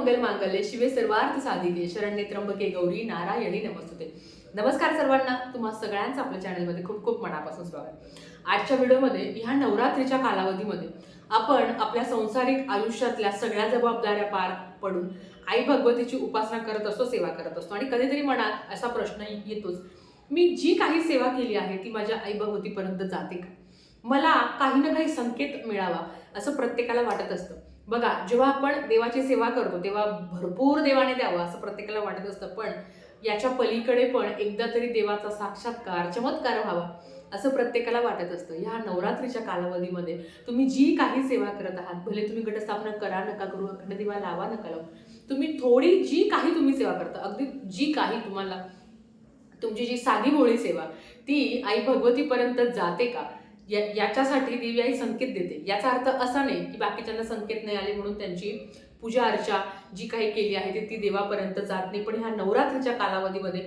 मंगल मांगल्य शिवे सर्वार्थ साधिके शरण्ये त्र्यंबके गौरी नारायणी नमस्तुते. नमस्कार सर्वांना तुम्हा सगळ्यांचं आपल्या चॅनलमध्ये खूप खूप मनापासून स्वागत. आजच्या व्हिडिओमध्ये ह्या नवरात्रीच्या कालावधीमध्ये आपण आपल्या संसारिक आयुष्यातल्या सगळ्या जबाबदाऱ्या पार पडून आई भगवतीची उपासना करत असतो सेवा करत असतो आणि कधीतरी मनात असा प्रश्न येतोच मी जी काही सेवा केली आहे ती माझ्या आई भगवतीपर्यंत जाते का? मला काही ना काही संकेत मिळावा असं प्रत्येकाला वाटत असतं. बघा जेव्हा आपण देवाची सेवा करतो तेव्हा भरपूर देवाने द्यावं असं प्रत्येकाला वाटत असतं पण याच्या पलीकडे पण एकदा तरी देवाचा साक्षात्कार चमत्कार व्हावा असं प्रत्येकाला वाटत असतं. ह्या नवरात्रीच्या कालावधीमध्ये तुम्ही जी काही सेवा करत आहात भले तुम्ही घटस्थापना करा नका करू अखंड दिवा लावा नका लावू तुम्ही थोडी जी काही तुम्ही सेवा करता अगदी जी काही तुम्हाला तुमची जी साधी भोळी सेवा ती आई भगवतीपर्यंत जाते का? या याच्यासाठी देवी संकेत देते. याचा अर्थ असा नाही की बाकीच्यांना संकेत नाही आले म्हणून त्यांची पूजा अर्चा जी काही केली आहे ती ती देवापर्यंत जात नाही. पण ह्या नवरात्रीच्या कालावधीमध्ये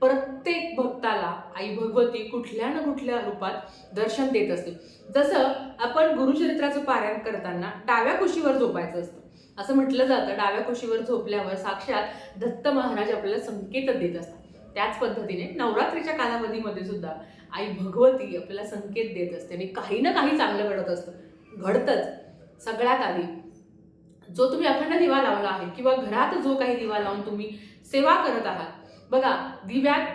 प्रत्येक भक्ताला आई भगवती कुठल्या ना कुठल्या रूपात दर्शन देत असते. जसं आपण गुरुचरित्राचं पारायण करताना डाव्या कुशीवर झोपायचं असतं. असं म्हटलं जातं डाव्या कुशीवर झोपल्यावर साक्षात दत्त महाराज आपल्याला संकेत देत असतात. त्याच पद्धतीने नवरात्रीच्या कालावधीमध्ये सुद्धा आई भगवती आपल्याला संकेत देत असते आणि काही ना काही चांगलं घडत असतं. घडतंच. सगळ्यात आधी. जो तुम्ही अखंड दिवा लावला आहे किंवा घरात जो काही दिवा लावून तुम्ही सेवा करत आहात. बघा दिव्यात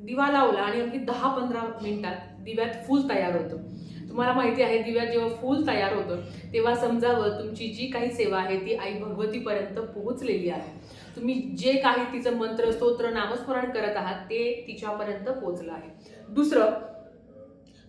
दिवा लावला आणि अगदी दहा पंधरा मिनिटात दिव्यात फूल तयार होतं. तुम्हाला माहिती आहे दिव्यात जेव्हा फूल तयार होतं तेव्हा समजावं तुमची जी काही सेवा आहे ती आई भगवतीपर्यंत पोहोचलेली आहे. तुम्ही जे काही तिचं मंत्र स्तोत्र नामस्मरण करत आहात ते तिच्यापर्यंत पोहोचलं आहे. दुसरं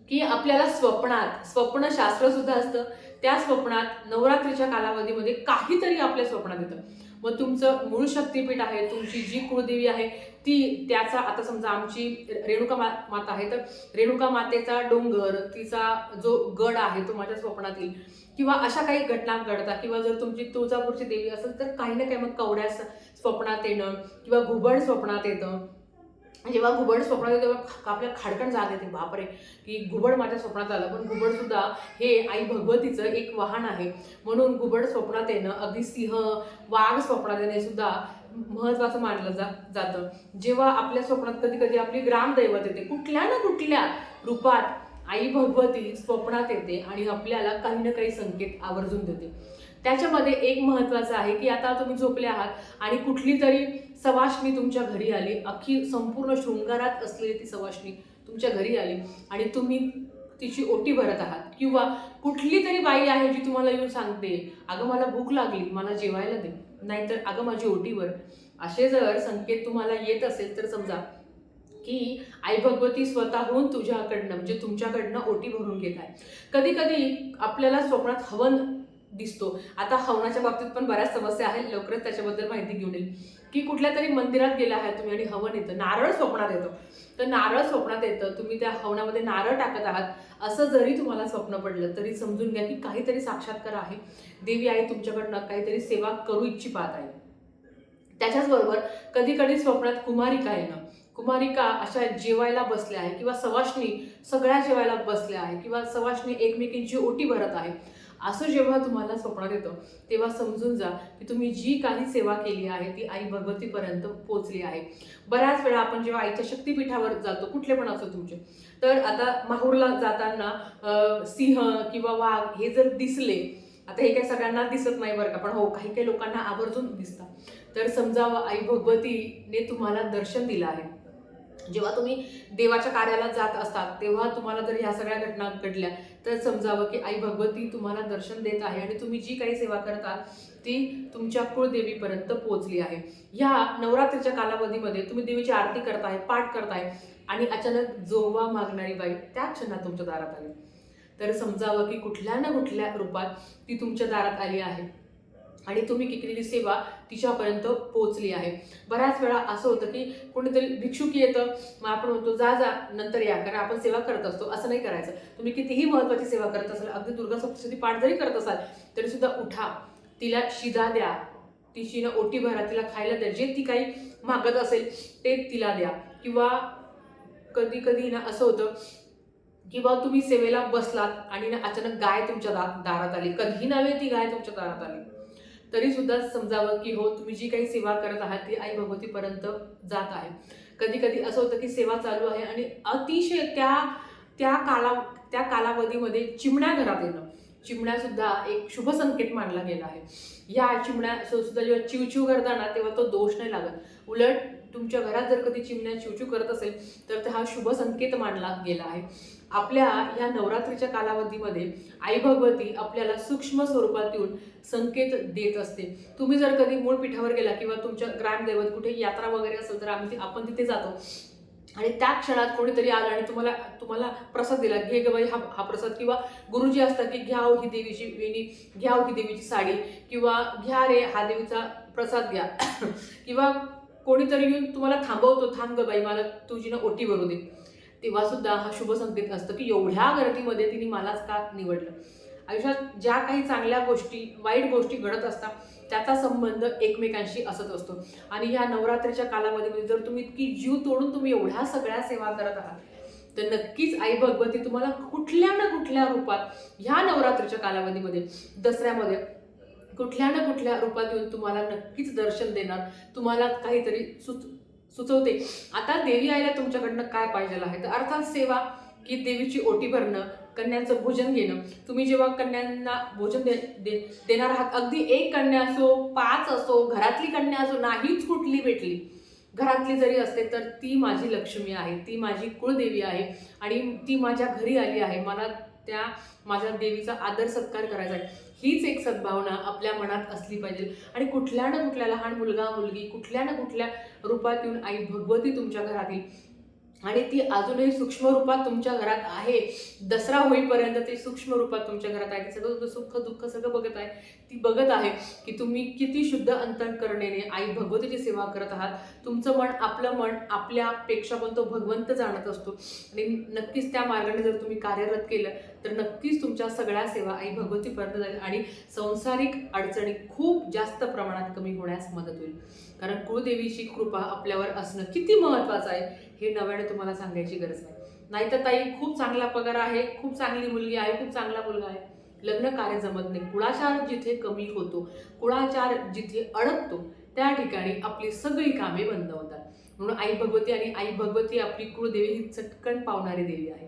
की आपल्याला स्वप्नात स्वप्नशास्त्र सुद्धा असतं. त्या स्वप्नात नवरात्रीच्या कालावधीमध्ये काहीतरी आपल्या स्वप्नात येतं. मग तुमचं मूळ शक्तीपीठ आहे तुमची जी कुळदेवी आहे ती त्याचा आता समजा आमची रेणुका मा माता आहे तर रेणुका मातेचा डोंगर तिचा जो गड आहे तो माझ्या स्वप्नात येईल किंवा अशा काही घटना घडतात किंवा जर तुमची तुळजापूरची देवी असेल तर काही ना काही मग कवड्या स्वप्नात येणं किंवा घुबड स्वप्नात येतं. जेव्हा घुबड स्वप्नात येतं तेव्हा आपल्या खाडकण जाग येते. बापरे की घुबड माझ्या स्वप्नात आलं. पण घुबडसुद्धा हे आई भगवतीचं एक वाहन आहे. म्हणून घुबड स्वप्नात येणं अगदी सिंह वाघ स्वप्नात येणे सुद्धा महत्वाचं मानलं जा जातं. जेव्हा आपल्या स्वप्नात कधी कधी आपली ग्रामदैवत येते कुठल्या ना कुठल्या रूपात आई भगवती स्वप्नात येते आणि आपल्याला काही ना काही संकेत आवर्जून देते. त्याच्यामध्ये एक महत्त्वाचं आहे की आता तुम्ही झोपले आहात आणि कुठली तरी सवाष्णी तुमच्या घरी आली अख्खी संपूर्ण शृंगारात असलेली ती सवाष्णी तुमच्या घरी आली आणि तुम्ही तिची ओटी भरत आहात किंवा कुठली तरी बाई आहे जी तुम्हाला येऊन सांगते अगं मला भूक लागली मला जेवायला दे नाहीतर अगं माझी ओटी भर असे जर संकेत तुम्हाला येत असेल तर समजा की आई भगवती स्वतःहून तुझ्याकडनं म्हणजे तुमच्याकडनं ओटी भरून घेत आहे. कधी कधी आपल्याला स्वप्नात हवन दिसतो. आता हवनाच्या बाबतीत पण बऱ्याच समस्या आहेत. लवकरच त्याच्याबद्दल माहिती घेऊन येईल. की कुठल्या तरी मंदिरात गेला आहे तुम्ही आणि हवन येतं. नारळ स्वप्नात येतं. तर नारळ स्वप्नात येतं. तुम्ही त्या हवनामध्ये नारळ टाकत आहात. असं जरी तुम्हाला स्वप्न पडलं तरी समजून घ्या की काहीतरी साक्षात्कार आहे. देवी आई तुमच्याकडनं काहीतरी सेवा करू इच्छिपात आहे. त्याच्याचबरोबर कधी कधी स्वप्नात कुमारिका येणं. कुमारिका अशा जेवायला बसल्या आहे किंवा सवाष्णी सगळ्या जेवायला बसल्या आहे किंवा सवाष्णी एकमेकींची ओटी भरत आहे. असं जेव्हा तुम्हाला स्वप्नात येतं तेव्हा समजून जा की तुम्ही जी काही सेवा केली आहे ती आई भगवतीपर्यंत पोचली आहे. बऱ्याच वेळा आपण जेव्हा आईच्या शक्तीपीठावर जातो कुठले पण असो तुमचे तर आता माहूरला जाताना सिंह किंवा वाघ हे जर दिसले आता हे काही सगळ्यांना दिसत नाही बरं का पण हो काही काही लोकांना आवर्जून दिसतात. तर समजावं आई भगवतीने तुम्हाला दर्शन दिलं आहे. जेव्हा तुम्ही देवाच्या कार्याला जात असतात तेव्हा तुम्हाला जर ह्या सगळ्या घटना घडल्या तर समजावं की आई भगवती तुम्हाला दर्शन देत आहे आणि तुम्ही जी काही सेवा करता ती तुमच्या कुळदेवीपर्यंत पोहोचली आहे. ह्या नवरात्रीच्या कालावधीमध्ये तुम्ही देवीची आरती करताय पाठ करताय आणि अचानक जोवा मागणारी बाई त्या क्षणात तुमच्या दारात आली. तर समजावं की कुठल्या ना कुठल्या रूपात ती तुमच्या दारात आली आहे. आणि तुम्ही केलेली सेवा तिच्यापर्यंत पोहोचली आहे. बऱ्याच वेळा असं होतं की कोणीतरी भिक्षुक येतं मग आपण म्हणतो जा जा नंतर या. कारण आपण सेवा करत असतो असं नाही करायचं. तुम्ही कितीही महत्त्वाची सेवा करत असाल अगदी दुर्गा सप्तशती पाठ जरी करत असाल तरी सुद्धा उठा. तिला शिदा द्या. तिची ना ओटी भरा तिला खायला द्या. जे ती काही मागत असेल ते तिला द्या. किंवा कधी कधी ना असं होतं किंवा तुम्ही सेवेला बसलात आणि ना अचानक गाय तुमच्या दा दारात आली. कधी नव्हे ती गाय तुमच्या दारात आली. तरी सुद्धा समजावं की हो तुम्ही जी काही सेवा करत आहात ती आई भगवतीपर्यंत जात आहे. कधी कधी असं होतं की सेवा चालू आहे आणि अतिशय त्या त्या काला त्या कालावधीमध्ये चिमण्या घरात येणं. चिमण्या सुद्धा एक शुभ संकेत मानला गेला आहे. या चिमण्या सुद्धा जेव्हा चिवचिव करताना तेव्हा तो दोष नाही लागत. उलट तुमच्या घरात जर कधी चिमण्या चिवचिव करत असेल तर हा शुभ संकेत मानला गेला आहे. आपल्या ह्या नवरात्रीच्या कालावधीमध्ये आई भगवती आपल्याला सूक्ष्म स्वरूपात येऊन संकेत देत असते. तुम्ही जर कधी मूळ पीठावर गेला किंवा तुमच्या ग्रामदैवत कुठे यात्रा वगैरे असेल तर आम्ही आपण तिथे जातो. आणि त्या क्षणात कोणीतरी आलं आणि तुम्हाला तुम्हाला प्रसाद दिला घे ग बाई हा हा प्रसाद. किंवा गुरुजी असतात की घ्या हो ही देवीची वेणी घ्या हो ही देवीची साडी. किंवा घ्या रे हा देवीचा प्रसाद घ्या. किंवा कोणीतरी येऊन तुम्हाला थांबवतो थांब ग बाई मला तुझी ना ओटी भरू दे. तेव्हा सुद्धा हा शुभ संकेत असतं की एवढ्या गर्दीमध्ये तिने मलाच का निवडलं? आयुष्यात ज्या काही चांगल्या गोष्टी वाईट गोष्टी घडत असतात त्याचा संबंध एकमेकांशी असत असतो. आणि ह्या नवरात्रीच्या कालावधीमध्ये म्हणजे जर तुम्ही इतकी जीव तोडून तुम्ही एवढ्या सगळ्या सेवा करत आहात तर नक्कीच आई भगवती तुम्हाला कुठल्या ना कुठल्या रूपात ह्या नवरात्रीच्या कालावधीमध्ये दसऱ्यामध्ये कुठल्या ना कुठल्या रूपात येऊन तुम्हाला नक्कीच दर्शन देणार. तुम्हाला काहीतरी सुच सुचवते. आता देवी आईला तुमच्याकडनं काय पाहिजे आहे? तर अर्थात सेवा की देवीची ओटी भरणं कन्यांचं भोजन घेणं. तुम्ही जेव्हा कन्यांना भोजन दे, दे देणार आहात अगदी एक कन्या असो पाच असो घरातली कन्या असो नाहीच कुठली भेटली. घरातली जरी असते तर ती माझी लक्ष्मी आहे ती माझी कुळदेवी आहे आणि ती माझ्या घरी आली आहे. मला त्या माझ्या देवीचा आदर सत्कार करायचा आहे. हीच एक सद्भावना आपल्या मनात असली पाहिजे. आणि कुठल्या ना कुठल्या लहान मुलगा मुलगी कुठल्या ना कुठल्या रूपात येऊन आई भगवती तुमच्या घरात येईल आणि ती अजूनही सूक्ष्म रूपात तुमच्या घरात आहे. दसरा होईपर्यंत ती सूक्ष्म रूपात तुमच्या घरात आहे. ती सगळं सुख दुःख सगळं बघत आहे. ती बघत आहे की तुम्ही किती शुद्ध अंतकरणेने आई भगवतीची सेवा करत आहात. तुमचं मन आपलं मन आपल्यापेक्षा पण तो भगवंत जाणत असतो. आणि नक्कीच त्या मार्गाने जर तुम्ही कार्यरत केलं तर नक्कीच तुमच्या सगळ्या सेवा आई भगवती पर्यंत जाईल आणि संसारिक अडचणी खूप जास्त प्रमाणात कमी होण्यास मदत होईल. कारण कुळदेवीची कृपा आपल्यावर असणं किती महत्त्वाचं आहे हे नव्याने तुम्हाला सांगायची गरज नाही. नाहीतर ताई खूप चांगला पगार आहे खूप चांगली मुलगी आहे खूप चांगला मुलगा आहे. लग्न कार्य जमत नाही. कुळाचार जिथे कमी होतो कुळाचार जिथे अडकतो त्या ठिकाणी आपली सगळी कामे बंद होतात. म्हणून आई भगवती आणि आई भगवती आपली कुळदेवी ही चटकन पावणारी देवी आहे.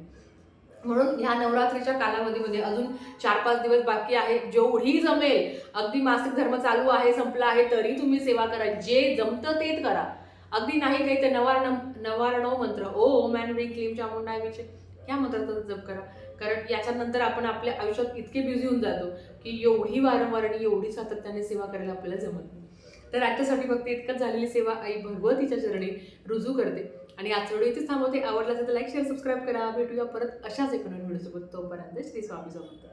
म्हणून ह्या नवरात्रीच्या कालावधीमध्ये म्हणजे अजून चार पाच दिवस बाकी आहे जेवढी जमेल अगदी मासिक धर्म चालू आहे संपला आहे तरी तुम्ही सेवा करा. जे जमतं तेच करा. अगदी नाही काही तर नवारण नवारणव मंत्र. ओ मॅन रिंग क्लीम चामुंडा विचे. या मंत्राचा जप करा. कारण याच्यानंतर आपण आपल्या आयुष्यात इतके बिझी होऊन जातो की एवढी वारंवार आणि एवढी सातत्याने सेवा करायला आपल्याला जमत नाही. तर आजच्यासाठी फक्त इतकंच झालेली सेवा आई भगवतीच्या चरणी रुजू करते. आणि आज व्हिडिओ इथेच थांबवते. आवडला तर लाईक शेअर सबस्क्राईब करा. भेटूया परत अशाच एक नवीन व्हिडिओसोबत तोपर्यंत श्री स्वामी समर्थ